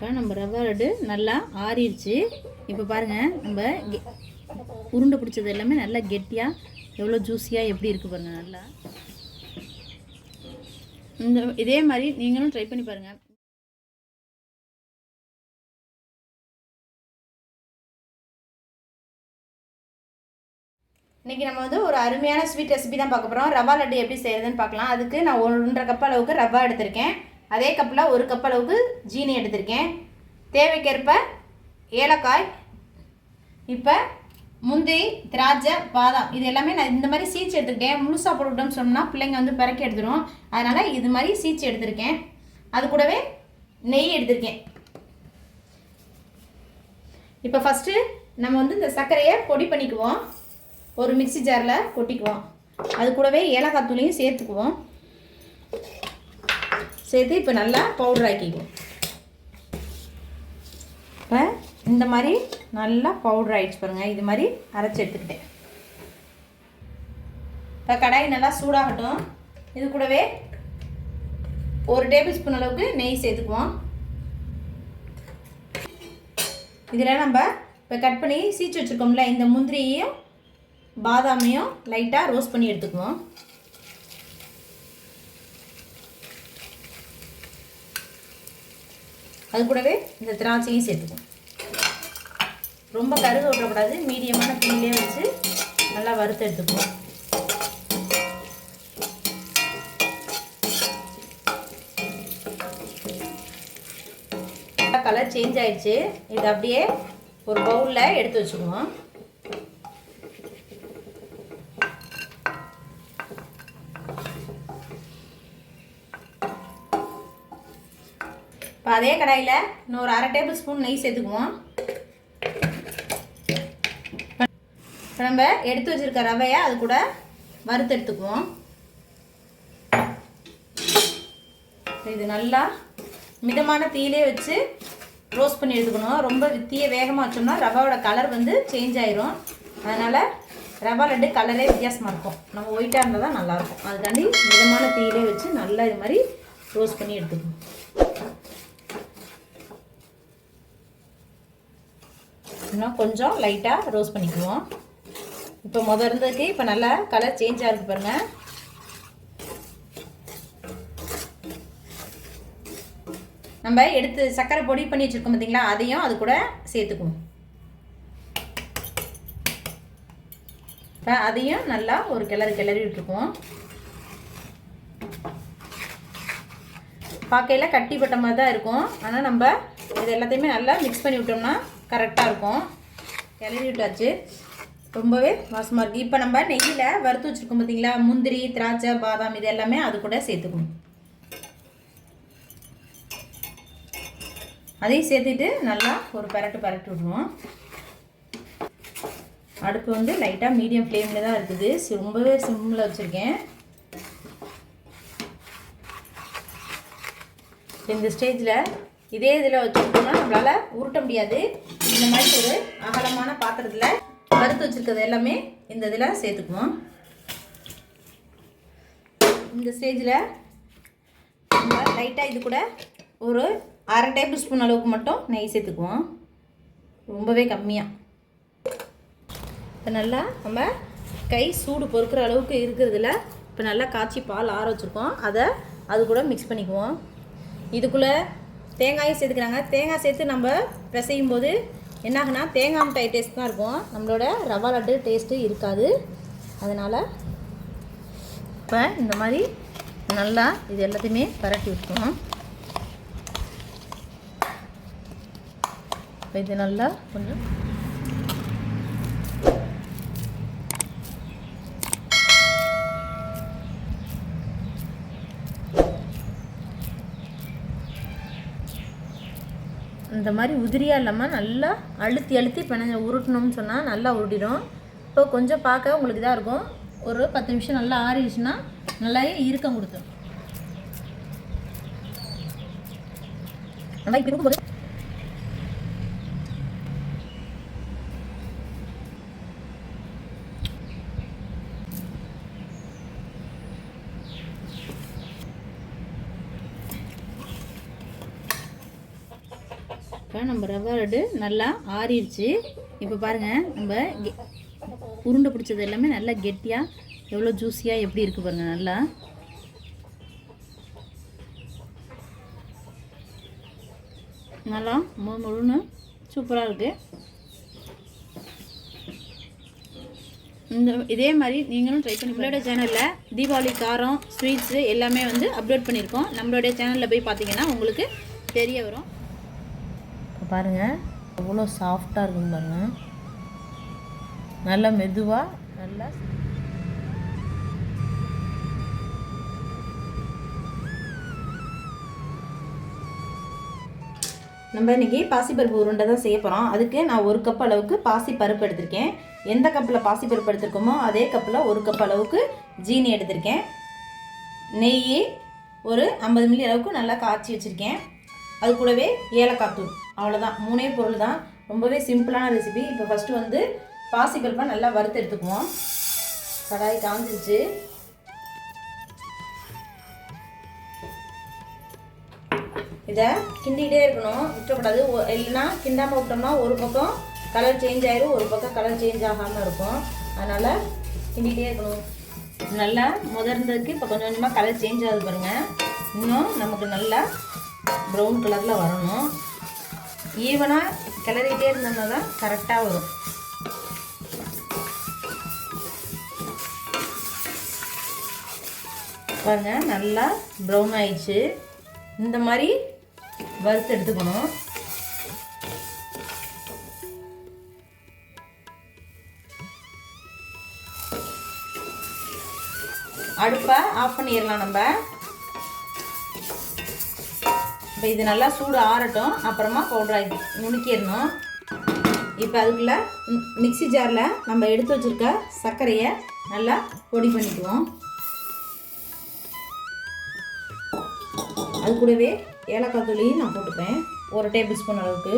இப்போ நம்ம ரவா லட்டு நல்லா ஆறிடுச்சு. இப்போ பாருங்கள் நம்ம கெ- உருண்டை பிடிச்சது எல்லாமே நல்லா கெட்டியாக எவ்வளோ ஜூஸியாக எப்படி இருக்குது பாருங்கள் நல்லா. இந்த இதே மாதிரி நீங்களும் ட்ரை பண்ணி பாருங்கள் இன்றைக்கி நம்ம வந்து ஒரு அருமையான ஸ்வீட் ரெசிபி தான் பார்க்க போகிறோம் ரவா லட்டு எப்படி செய்கிறதுன்னு பார்க்கலாம். அதுக்கு நான் ஒன்றரை கப் அளவுக்கு ரவா எடுத்திருக்கேன். அதே கப்பில் ஒரு கப் அளவுக்கு ஜீனி எடுத்திருக்கேன். தேவைக்கேற்ப ஏலக்காய் இப்போ முந்திரி திராட்சை பாதாம் இது எல்லாமே நான் இந்த மாதிரி சீச்சு எடுத்துக்கிட்டேன் முழுசாக போட்டுவிட்டோம்னு சொன்னால் பிள்ளைங்க வந்து பிறக்கி எடுத்துரும். அதனால் இது மாதிரி சீச்சு எடுத்திருக்கேன். அது கூடவே நெய் எடுத்திருக்கேன். இப்போ ஃபஸ்ட்டு நம்ம வந்து இந்த சர்க்கரையை பொடி பண்ணிக்குவோம். ஒரு மிக்ஸி ஜாரில் கொட்டிக்குவோம். அது கூடவே ஏலக்காய் தூளையும் சேர்த்துக்குவோம். சேர்த்து இப்போ நல்லா பவுடர் ஆக்கிக்குவோம் இப்போ இந்த மாதிரி நல்லா பவுடர் ஆகிடுச்சு பாருங்கள் இது மாதிரி அரைச்சி எடுத்துக்கிட்டேன். இப்போ கடாய் நல்லா சூடாகட்டும். இது கூடவே ஒரு டேபிள் ஸ்பூன் அளவுக்கு நெய் சேர்த்துக்குவோம். இதில் நம்ம இப்போ கட் பண்ணி சீச்சு வச்சுருக்கோம்ல இந்த முந்திரியையும் பாதாமையும் லைட்டாக ரோஸ்ட் பண்ணி எடுத்துக்குவோம். அது கூடவே இந்த திராட்சையும் சேர்த்துக்குவோம் ரொம்ப கருக விடக்கூடாது. மீடியமான தீயிலே வச்சு நல்லா வறுத்து எடுத்துக்குவோம் கலர் சேஞ்ச் ஆயிடுச்சு. இது அப்படியே ஒரு பவுலில் எடுத்து வச்சுக்குவோம். இப்போ அதே கடாயில் இன்னொரு அரை டேபிள் ஸ்பூன் நெய் சேர்த்துக்குவோம். இப்போ நம்ம எடுத்து வச்சிருக்க ரவையை அது கூட வறுத்து எடுத்துக்குவோம். இது நல்லா மிதமான தீயிலே வச்சு ரோஸ்ட் பண்ணி எடுத்துக்கணும். ரொம்ப தீயை வேகமாக வச்சோம்னா ரவாவோட கலர் வந்து சேஞ்ச் ஆயிரும். அதனால் ரவா லட்டு கலரே வித்தியாசமாக இருக்கும். நம்ம ஒயிட்டாக இருந்தால் தான் நல்லாயிருக்கும் அதுக்காண்டி மிதமான தீயிலே வச்சு நல்லா இது மாதிரி ரோஸ்ட் பண்ணி எடுத்துக்கணும். இன்னும் கொஞ்சம் லைட்டாக ரோஸ்ட் பண்ணிக்குவோம். இப்போ முத இருந்ததுக்கு இப்போ நல்லா கலர் சேஞ்ச் ஆகிருக்கு பாருங்கள் நம்ம எடுத்து சர்க்கரை பொடி பண்ணி வச்சுருக்கோம் பார்த்தீங்களா அதையும் அது கூட சேர்த்துக்குவோம். இப்போ அதையும் நல்லா ஒரு கிளறு கிளறி விட்டுருக்குவோம். பார்க்கையில் கட்டி மாதிரி தான் இருக்கும். ஆனால் நம்ம இது எல்லாத்தையுமே நல்லா மிக்ஸ் பண்ணி விட்டோம்னா கரெக்டாக இருக்கும். கிளறி விட்டாச்சு. ரொம்பவே வாசமாக இருக்குது இப்போ நம்ம நெய்யில் வறுத்து வச்சுருக்கோம் பார்த்தீங்களா முந்திரி திராட்சை பாதாம் இது எல்லாமே அது கூட சேர்த்துக்கணும். அதையும் சேர்த்துட்டு நல்லா ஒரு பரட்டு பரட்டு விடுவோம். அடுப்பு வந்து லைட்டாக மீடியம் ஃப்ளேமில் தான் இருக்குது. ரொம்பவே சிம்மில் வச்சுருக்கேன். இந்த ஸ்டேஜில் இதே இதில் வச்சுக்கிட்டோம்னா நம்மளால் உருட்ட முடியாது. இந்த மாதிரி ஒரு அகலமான பாத்திரத்தில் வறுத்து வச்சுருக்கிறது எல்லாமே இந்த இதில் சேர்த்துக்குவோம். இந்த ஸ்டேஜில் நம்ம லைட்டாக இது கூட ஒரு அரை டேபிள் ஸ்பூன் அளவுக்கு மட்டும் நெய் சேர்த்துக்குவோம். ரொம்பவே கம்மியாக இப்போ நல்லா நம்ம கை சூடு பொறுக்கிற அளவுக்கு இருக்கிறதுல இப்போ நல்லா காய்ச்சி பால் ஆற வச்சுருக்கோம். அதை அது கூட மிக்ஸ் பண்ணிக்குவோம். இதுக்குள்ளே தேங்காயும் சேர்த்துக்கிறாங்க. தேங்காய் சேர்த்து நம்ம பிசையும் போது என்னாகுன்னா தேங்காய் மிட்டாய் டேஸ்ட் தான் இருக்கும். நம்மளோட ரவா லட்டு டேஸ்ட்டு இருக்காது. அதனால் இப்போ இந்த மாதிரி நல்லா இது எல்லாத்தையுமே பரட்டி விட்டுருவோம் இப்போ இது நல்லா கொஞ்சம் இந்த மாதிரி உதிரியாக இல்லாமல் நல்லா அழுத்தி அழுத்தி பிணைஞ்ச உருட்டணும்னு சொன்னால் நல்லா உருட்டிடும். இப்போ கொஞ்சம் பார்க்க உங்களுக்கு இதாக இருக்கும். ஒரு பத்து நிமிஷம் நல்லா ஆறிடுச்சுன்னா நல்லாவே இறுக்கம் கொடுத்துரும். நல்லா இப்போ இப்போ நம்ம ரவை லட்டு நல்லா ஆறிடுச்சு. இப்போ பாருங்கள் நம்ம கெ- உருண்டை பிடிச்சது எல்லாமே நல்லா கெட்டியாக எவ்வளோ ஜூஸியாக எப்படி இருக்குது பாருங்கள் நல்லா. நல்லா முழு முழுன்னு சூப்பராக இருக்குது இந்த இதே மாதிரி நீங்களும் ட்ரை பண்ணி நம்மளோட சேனலில் தீபாவளி காரம் ஸ்வீட்ஸு எல்லாமே வந்து அப்லோட் பண்ணியிருக்கோம். நம்மளுடைய சேனலில் போய் பார்த்தீங்கன்னா உங்களுக்கு தெரிய வரும். பாருங்கள் அவ்வளோ சாஃப்டாக இருக்கும் பாருங்கள் நல்லா மெதுவாக நல்லா நம்ம இன்றைக்கி பாசிப்பருப்பு உருண்டை தான் செய்ய போகிறோம் அதுக்கு நான் ஒரு கப் அளவுக்கு பாசி பருப்பு எடுத்திருக்கேன். எந்த கப்பில் பாசிப்பருப்பு எடுத்திருக்கோமோ அதே கப்பில் ஒரு கப் அளவுக்கு ஜீனி எடுத்திருக்கேன். நெய் ஒரு ஐம்பது மில்லி அளவுக்கு நல்லா காய்ச்சி வச்சுருக்கேன். அது கூடவே ஏலக்காய் தூள். அவ்வளோதான் மூணே பொருள் தான் ரொம்பவே சிம்பிளான ரெசிபி இப்போ ஃபஸ்ட்டு வந்து பாசிபல்பாக நல்லா வறுத்து எடுத்துக்குவோம். கடாய் காஞ்சிருச்சு. இதை கிண்டிகிட்டே இருக்கணும். விட்டக்கூடாது ஒ- இல்லைன்னா கிண்டாமல் விட்டோம்னா ஒரு பக்கம் கலர் சேஞ்ச் ஆகிடும் ஒரு பக்கம் கலர் சேஞ்ச் ஆகாமல் இருக்கும். அதனால் கிண்டிகிட்டே இருக்கணும். நல்லா முதர்ந்ததுக்கு இப்போ கொஞ்சம் கொஞ்சமாக கலர் சேஞ்ச் ஆகுது பாருங்கள் இன்னும் நமக்கு நல்லா ப்ரௌன் கலரில் வரணும். ஈவனாக கிளறிட்டே இருந்தோம்னா தான் கரெக்டாக வரும். பாருங்க நல்லா ப்ரௌன் ஆயிடுச்சு. இந்த மாதிரி வறுத்து எடுத்துக்கணும். அடுப்பை ஆஃப் பண்ணிடலாம் நம்ம. இப்போ இது நல்லா சூடு ஆறட்டும். அப்புறமா பவுடர் ஆகி நுணுக்கிடணும். இப்போ அதுக்குள்ளே மிக்ஸி ஜாரில் நம்ம எடுத்து வச்சுருக்க சர்க்கரையை நல்லா பொடி பண்ணிக்குவோம். அது கூடவே ஏலக்காய் தூளியும் நான் போட்டுப்பேன். ஒரு டேபிள் ஸ்பூன் அளவுக்கு.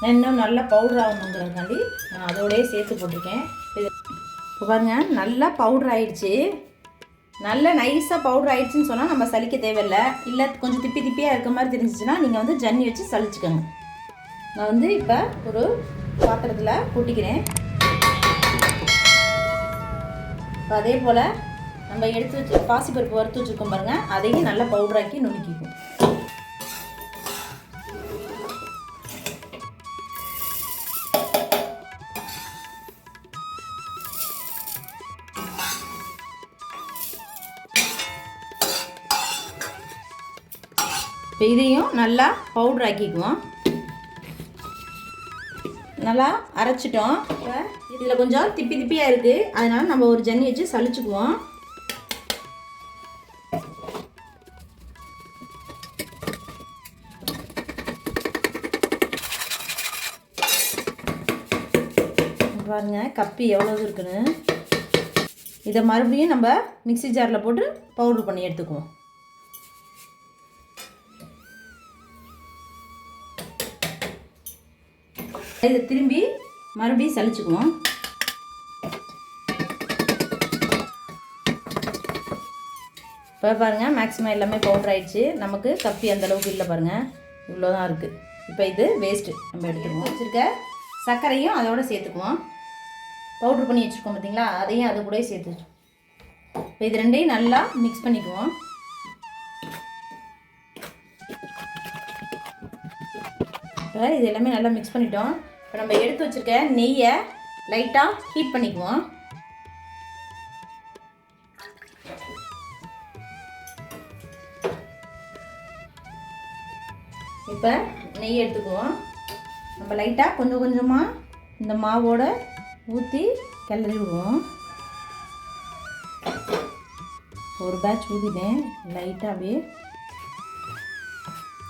நான் இன்னும் நல்லா பவுடர் ஆகணுங்கிறதுக்காண்டி நான் அதோடய சேர்த்து போட்டிருக்கேன். இது இப்போ பாருங்கள் நல்லா பவுடர் ஆயிடுச்சு. நல்ல நைஸாக பவுடர் ஆயிடுச்சுன்னு சொன்னால் நம்ம சலிக்க தேவையில்லை. இல்லை கொஞ்சம் திப்பி திப்பியாக இருக்க மாதிரி தெரிஞ்சிச்சுன்னா நீங்கள் வந்து ஜன்னி வச்சு சலிச்சுக்கோங்க நான் வந்து இப்போ ஒரு பாத்திரத்தில் கூட்டிக்கிறேன். அதே போல் நம்ம எடுத்து வச்சு பாசிப்பருப்பு வறுத்து வச்சுருக்கோம் பாருங்கள் அதையும் நல்லா பவுடராக்கி நுணுக்கிக்கும் இப்போ இதையும் நல்லா பவுடர் ஆக்கிக்குவோம். நல்லா அரைச்சிட்டோம். இப்போ இதில் கொஞ்சம் திப்பி திப்பியாக இருக்குது அதனால் நம்ம ஒரு ஜன்னி வச்சு சளிச்சுக்குவோம். பாருங்க கப்பி எவ்வளோ இருக்குன்னு. இதை மறுபடியும் நம்ம மிக்ஸி ஜாரில் போட்டு பவுடர் பண்ணி எடுத்துக்குவோம். இதை திரும்பி மறுபடியும் சளிச்சுக்குவோம் இப்போ பாருங்கள் மேக்ஸிமம் எல்லாமே பவுடர் ஆயிடுச்சு. நமக்கு கப்பி அந்தளவுக்கு இல்லை பாருங்கள் இவ்வளோ தான் இருக்குது இப்போ இது வேஸ்ட்டு நம்ம எடுத்துக்குவோம். வச்சுருக்க சர்க்கரையும் அதோட சேர்த்துக்குவோம். பவுட்ரு பண்ணி வச்சுருக்கோம் பார்த்தீங்களா அதையும் அது கூட சேர்த்து இப்போ இது ரெண்டையும் நல்லா மிக்ஸ் பண்ணிக்குவோம். இப்போ இது எல்லாமே நல்லா மிக்ஸ் பண்ணிட்டோம். இப்போ நம்ம எடுத்து வச்சுருக்க நெய்யை லைட்டாக ஹீட் பண்ணிக்குவோம். இப்போ நெய் எடுத்துக்குவோம். நம்ம லைட்டாக கொஞ்சம் கொஞ்சமாக இந்த மாவோட ஊற்றி கிளறி விடுவோம் ஒரு பேட்ச் ஊற்றிட்டேன் லைட்டாக அப்படியே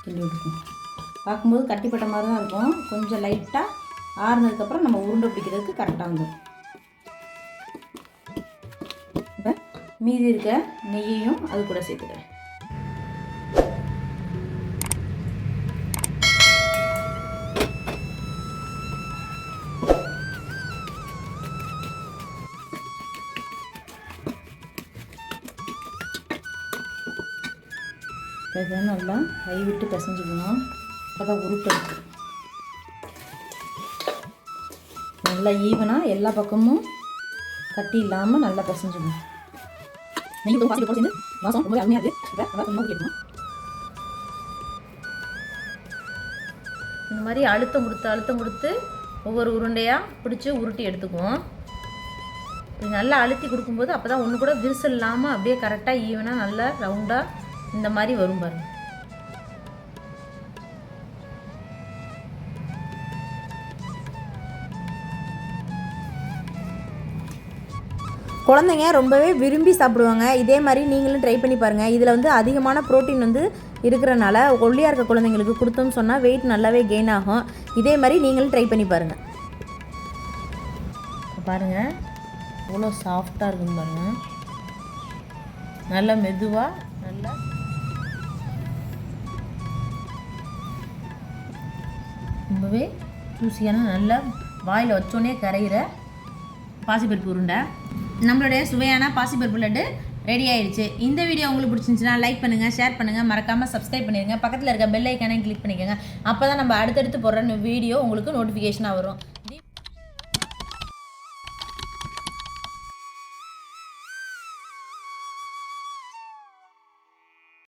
கிள்ளி விட்டுக்குவோம் பார்க்கும்போது கட்டிப்பட்ட மாதிரி தான் இருக்கும். கொஞ்சம் லைட்டாக ஆறுனதுக்கப்புறம் நம்ம உருண்டை பிடிக்கிறதுக்கு கரெக்டாக வந்துடும். இப்போ மீதி இருக்க நெய்யையும் அது கூட சேர்த்துக்கிறேன். இதை நல்லா கை விட்டு பிசைஞ்சுக்கணும். அப்போ தான் உருட்டு நல்லா ஈவனாக எல்லா பக்கமும் கட்டி இல்லாமல் நல்லா பசஞ்சிடணும் நீங்கள் பாசி போட்டு சேர்ந்து வாசம் ரொம்ப அருமையாக இருக்குது நல்லா கேட்கணும் இந்த மாதிரி அழுத்தம் கொடுத்து அழுத்தம் கொடுத்து ஒவ்வொரு உருண்டையாக பிடிச்சி உருட்டி எடுத்துக்குவோம். இது நல்லா அழுத்தி கொடுக்கும்போது அப்போ தான் ஒன்று கூட விரிசல் இல்லாமல் அப்படியே கரெக்டாக ஈவனாக நல்லா ரவுண்டாக இந்த மாதிரி வரும் பாருங்கள் குழந்தைங்க ரொம்பவே விரும்பி சாப்பிடுவாங்க. இதே மாதிரி நீங்களும் ட்ரை பண்ணி பாருங்கள் இதில் வந்து அதிகமான புரோட்டீன் வந்து இருக்கிறனால ஒல்லியாக இருக்க குழந்தைங்களுக்கு கொடுத்தோம்னு சொன்னால் வெயிட் நல்லாவே கெயின் ஆகும். இதே மாதிரி நீங்களும் ட்ரை பண்ணி பாருங்கள் பாருங்கள் எவ்வளோ சாஃப்டாக இருக்குன்னு பாருங்கள் நல்லா மெதுவாக நல்லா ரொம்பவே ஜூசியான நல்லா வாயில் வச்சோடனே கரையிற பாசிப்பருப்பு உருண்டை. நம்மளுடைய சுவையான பாசிபர் புல்லட்டு ரெடி ஆயிடுச்சு. இந்த வீடியோ உங்களுக்கு பிடிச்சிருந்துச்சுன்னா லைக் பண்ணுங்கள் ஷேர் பண்ணுங்கள் மறக்காமல் சப்ஸ்கிரைப் பண்ணிடுங்க பக்கத்தில் இருக்க பெல் ஐக்கானே கிளிக் பண்ணிக்கோங்க. அப்போ தான் நம்ம அடுத்தடுத்து போடுற வீடியோ உங்களுக்கு நோட்டிஃபிகேஷனாக வரும்.